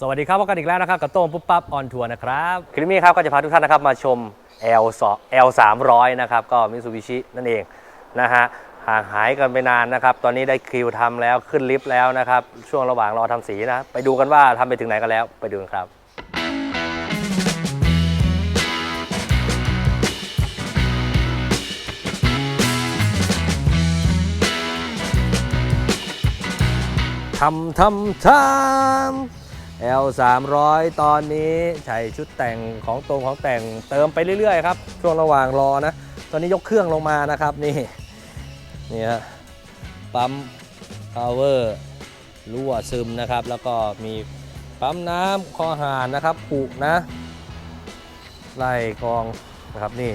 สวัสดีครับพบกันอีกแล้วนะครับ กับโต้งปุ๊บปั๊บออนทัวร์นะครับคลิปนี้ครับก็จะพาทุกท่านนะครับมาชม L 2 L 3 0 0 นะครับก็มิ t ซูบิชินั่นเองนะฮะห่างหายกันไปนานนะครับ ตอนนี้ได้คิวทำแล้วขึ้นลิฟต์แล้วนะครับ ช่วงระหว่างรอทำสีนะ ไปดูกันว่าทำไปถึงไหนกันแล้วไปดูกันครับทำทำทำ L 3 0 0ตอนนี้ใช้ชุดแต่งของตรงของแต่งเติมไปเรื่อยๆครับช่วงระหว่างรอนะ ตอนนี้ยกเครื่องลงมานะครับนี่นี่ฮะปั๊ม power รั่วซึมนะครับ แล้วก็มีปั๊มน้ำคอหานนะครับปุนะไล่กองนะครับนี่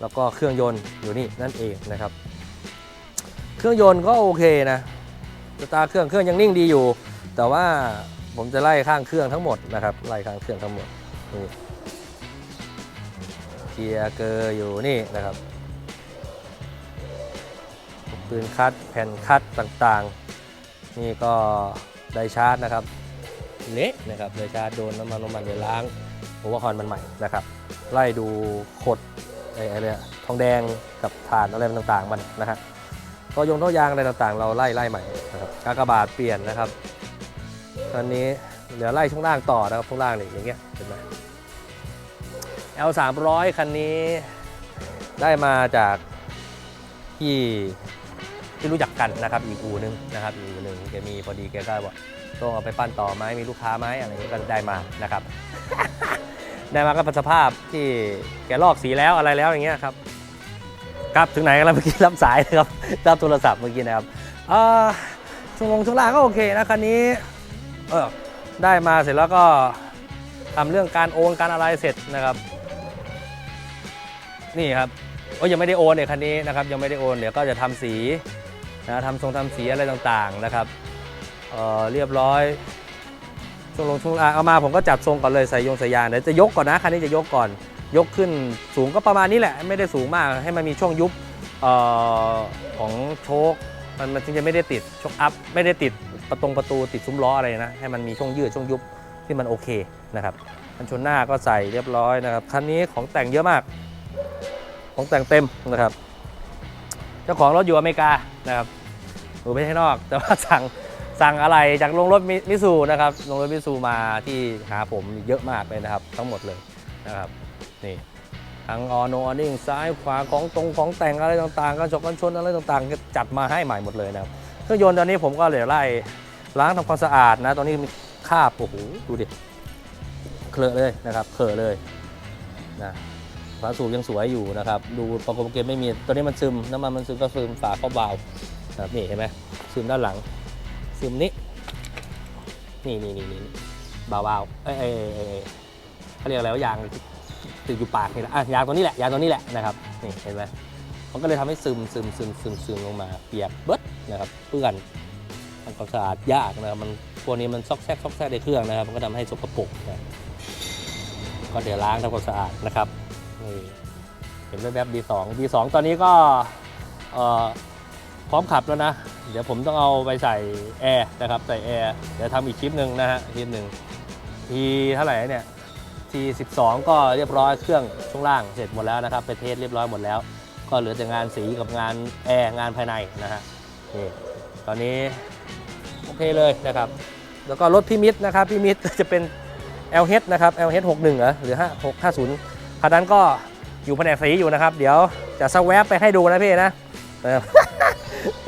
แล้วก็เครื่องยนต์อยู่นี่นั่นเองนะครับ เครื่องยนต์ก็โอเคนะสตาร์เครื่องเครื่องยังนิ่งดีอยู่ แต่ว่า ผมจะไล่ข้างเครื่องทั้งหมดนะครับ ไล่ข้างเครื่องทั้งหมดนี่เกียร์เกอร์อยู่นี่นะครับปืนคัดแผ่นคัดต่างๆ นี่ก็ไดชาร์จนะครับเละนะครับไดชาร์จโดนน้ำมันน้ำมันเดี๋ยล้างหัวคอนมันใหม่นะครับ ไล่ดูขดไอ้ไอ้เนี่ยทองแดงกับถ่านอะไรต่างๆ มันนะฮะก็ยงท่อยางอะไรต่างๆ เราไล่ไล่ใหม่นะครับกากบาทเปลี่ยนนะครับ ตอนนี้เหลือไล่ช่วงล่างต่อนะครับช่วงล่างนี่อย่างเงี้ยเห็นไหม L 3 0 0คันนี้ได้มาจากที่ที่รู้จักกันนะครับอีกอูนึงนะครับอีกอูนึงแกมีพอดีแกก็บอกต้องเอาไปปั้นต่อไหมมีลูกค้าไหมอะไรเงี้ยก็ได้มานะครับ ได้มาก็เป็นสภาพที่แกลอกสีแล้วอะไรแล้วอย่างเงี้ยครับครับถึงไหนกันแล้วเมื่อกี้รับสายนะครับรับโทรศัพท์เมื่อกี้นะครับอ่าช่วงลงช่วงล่างก็โอเคนะคันนี้ เออได้มาเสร็จแล้วก็ทำเรื่องการโอนการอะไรเสร็จนะครับ นี่ครับโอ้ยยังไม่ได้โอนเนี่ยคันนี้นะครับ ยังไม่ได้โอนเดี๋ยวก็จะทำสีนะทำทรงทำสีอะไรต่างๆนะครับเอ่อเรียบร้อยช่วงลงช่วงเอามาผมก็จัดทรงก่อนเลยใส่ยงใส่ยางเดี๋ยวจะยกก่อนนะคันนี้จะยกก่อนยกขึ้นสูงก็ประมาณนี้แหละ ไม่ได้สูงมากให้มันมีช่วงยุบออของโชคมันมันจึงจะไม่ได้ติดโชคอัพไม่ได้ติด ประตงประตูติดซุ้มล้ออะไรนะให้มันมีช่วงยืดช่วงยุบที่มันโอเคนะครับกันชนหน้าก็ใส่เรียบร้อยนะครับคันนี้ของแต่งเยอะมาก ของแต่งเต็มนะครับ เจ้าของรถอยู่อเมริกานะครับอยู่ไม่ใช่นอก แต่ว่าสั่งสั่งอะไรจากโรงรถมิมิซูนะครับโรงรถมิซูมาที่หาผมเยอะมากเลยนะครับ ทั้งหมดเลยนะครับนี่ทั้งออโนอนิ่งซ้ายขวาของตรงของแต่งอะไรต่างๆกระจกกันชนอะไรต่างๆ ก็จัดมาให้ใหม่หมดเลยนะครับ เครื่องยนต์ตอนนี้ผมก็เลยไล่ล้างทำความสะอาดนะ ตอนนี้มีคราบโอ้โหดูดิเคลอะเลยนะครับเคลอะเลยนะฝาสูบยังสวยอยู่นะครับ ดูประกบเกมไม่มีตัวนี้มันซึมน้ำมันมันซึมก็ซึมฝาครอบวาล์วนะครับนี่เห็นไหมซึมด้านหลัง ซึมนี้นี่นี่นี่นี่บาเอ้ยเอ้ยเอ้ยเอ้ยเขาเรียกอะไรว่ายางติดอยู่ปากนี่แหละอะยางตัวนี้แหละยางตัวนี้แหละนะครับนี่เห็นไหม มันก็เลยทำให้ซึมซึมซึมซึมซึมลงมาเปียกเบิดนะครับเปื้อนทำความสะอาดยากนะครับมันพวกนี้มันซอกแซกซอกแซกในเครื่องนะครับ มันก็ทำให้สกปรกนะก็เดี๋ยวล้างทำความสะอาดนะครับนี่เห็นแวบๆ B2 B2 ตอนนี้ก็เอ่อพร้อมขับแล้วนะ เดี๋ยวผมต้องเอาไปใส่แอร์นะครับใส่แอร์เดี๋ยวทำอีกคลิปหนึ่งนะฮะคลิปหนึ่งทีเท่าไหร่เนี่ยที12 ก็เรียบร้อยเครื่องช่วงล่างเสร็จหมดแล้วนะครับไปเทสเรียบร้อยหมดแล้ว ก็เหลือแต่งานสีกับงานแอร์งานภายในนะฮะนี่ตอนนี้โอเคเลยนะครับ แล้วก็รถพี่มิตรนะครับพี่มิตรจะเป็น LH นะครับ LH 61เหรอหรือ5 6 50คันนั้นก็อยู่แผนกสีอยู่นะครับ เดี๋ยวจะสแวปไปให้ดูนะพี่นะ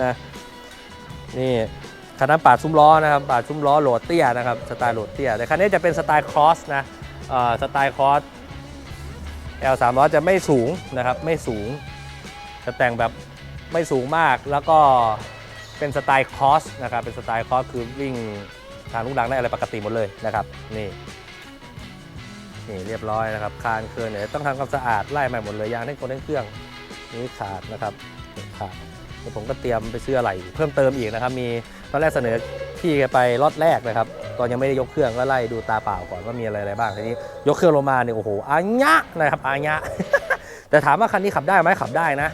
นะนี่คันนั้นปาดซุ้มล้อนะครับปาดซุ้มล้อโหลดเตี้ยนะครับสไตล์โหลดเตี้ยแต่คันนี้จะเป็นสไตล์ครอสนะสไตล์คอร์ส L 3 0 0 จะไม่สูงนะครับไม่สูง จะแต่งแบบไม่สูงมากแล้วก็เป็นสไตล์คอสนะครับ เป็นสไตล์คอสคือวิ่งทางลูกดังได้อะไรปกติหมดเลยนะครับ นี่นี่เรียบร้อยนะครับ คานเคลื่อนเนี่ยต้องทำความสะอาดไล่ใหม่หมดเลยยางเล่นกลเล่นเครื่องนี่ขาดนะครับขาดเดี๋ยวผมก็เตรียมไปซื้ออะไรเพิ่มเติมอีกนะครับ มีตอนแรกเสนอพี่แกไปล็อตแรกนะครับ ตอนยังไม่ได้ยกเครื่องก็ไล่ดูตาเปล่าก่อนว่ามีอะไรอะไรบ้างทีนี้ยกเครื่องลงมาเนี่ยโอ้โหอาญะนะครับอาญะแต่ถามว่าคันนี้ขับได้ไหมขับได้นะ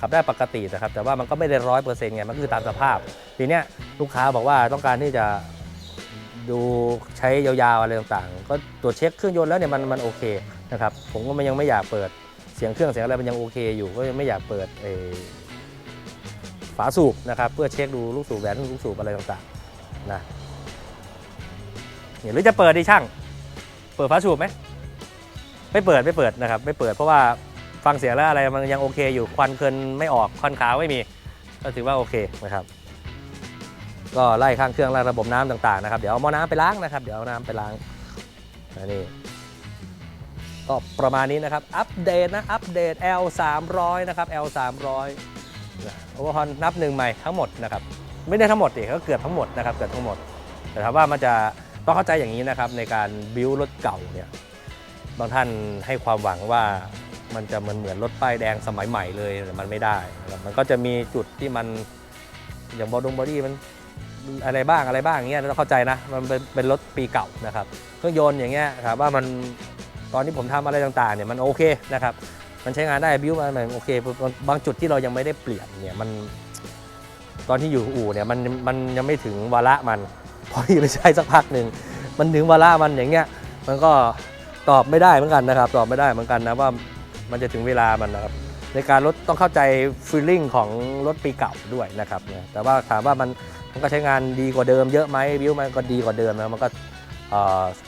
ขับได้ปกตินะครับ แต่ว่ามันก็ไม่ได้ร้อยเปอร์เซ็นต์ไง มันคือตามสภาพ ทีเนี้ยลูกค้าบอกว่าต้องการที่จะดูใช้ยาวๆอะไรต่างๆ ก็ตรวจเช็คเครื่องยนต์แล้วเนี่ยมันมันโอเคนะครับ ผมก็ยังไม่อยากเปิดเสียงเครื่องเสียงอะไรมันยังโอเคอยู่ ก็ยังไม่อยากเปิดเอฝาสูบนะครับ เพื่อเช็คดูลูกสูบแหวนลูกสูบอะไรต่างๆนะเนี่ยหรือจะเปิดดีช่าง เปิดฝาสูบไหมไม่เปิดไม่เปิดนะครับ ไม่เปิดเพราะว่า ฟังเสียงแล้วอะไรมันยังโอเคอยู่ควันเกินไม่ออกควันขาวไม่มี ก็ถือว่าโอเคนะครับ ก็ไล่ข้างเครื่องไล่ระบบน้ำต่างๆนะครับเดี๋ยวเอาหม้อน้ำไปล้างนะครับ เดี๋ยวเอาน้ำไปล้างนนี้ก็ประมาณนี้นะครับ อัปเดตนะ อัปเดต L 300นะครับ L 300โอเวอร์ฮอนนับหนึ่งใหม่ทั้งหมดนะครับ ไม่ได้ทั้งหมดดิก็เกือบทั้งหมดนะครับ เกือบทั้งหมด แต่ถามว่ามันจะต้องเข้าใจอย่างนี้นะครับ ในการบิวรถเก่าเนี่ย บางท่านให้ความหวังว่า มันจะเหมือนเหมือนรถป้ายแดงสมัยใหม่เลยแต่มันไม่ได้มันก็จะมีจุดที่มันอย่างบอดงบอดี้มันอะไรบ้างอะไรบ้างอย่างเงี้ยเราเข้าใจนะมันเป็นเป็นรถปีเก่านะครับเครื่องยนต์อย่างเงี้ยถามว่ามันตอนที่ผมทำอะไรต่างๆเนี่ยมันโอเคนะครับมันใช้งานได้บิวมันมันโอเคบางจุดที่เรายังไม่ได้เปลี่ยนเนี่ยมันตอนที่อยู่อู่เนี่ยมันมันยังไม่ถึงวาระมันพอที่ไปใช้สักพักหนึ่งมันถึงวาระมันอย่างเงี้ยมันก็ตอบไม่ได้เหมือนกันนะครับ ตอบไม่ได้เหมือนกันนะว่า มันจะถึงเวลามันนะครับ ในการรถต้องเข้าใจฟีลลิ่งของรถปีเก่าด้วยนะครับแต่ว่าถามว่ามันมันก็ใช้งานดีกว่าเดิมเยอะไหมบิวมันก็ดีกว่าเดิมนะมันก็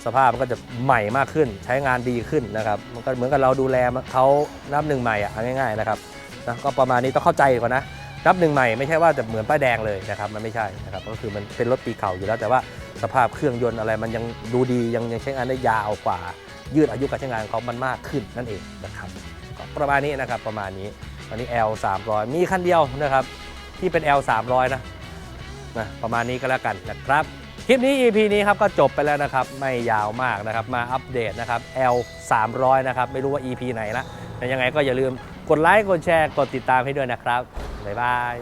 สภาพมันก็จะใหม่มากขึ้น ใช้งานดีขึ้นนะครับมันก็เหมือนกับเราดูแลเขานับหนึ่งใหม่อะง่ายๆนะครับนะก็ประมาณนี้ต้องเข้าใจก่อนนะนับหนึ่งใหม่ไม่ใช่ว่าจะเหมือนป้ายแดงเลยนะครับมันไม่ใช่นะครับก็คือมันเป็นรถปีเก่าอยู่แล้ว แต่ว่าสภาพเครื่องยนต์อะไรมันยังดูดียังยังใช้งานได้ยาวกว่า ยืดอายุการใช้งานของมันมากขึ้นนั่นเองนะครับ ประมาณนี้นะครับประมาณนี้อันนี้ L 300มีคันเดียวนะครับที่เป็น L 300นะนะประมาณนี้ก็แล้วกันนะครับคลิปนี้ EP นี้ครับก็จบไปแล้วนะครับไม่ยาวมากนะครับมาอัปเดตนะครับ L 300นะครับไม่รู้ว่า EP ไหนละแต่ยังไงก็อย่าลืมกดไลค์กดแชร์กดติดตามให้ด้วยนะครับบ๊ายบาย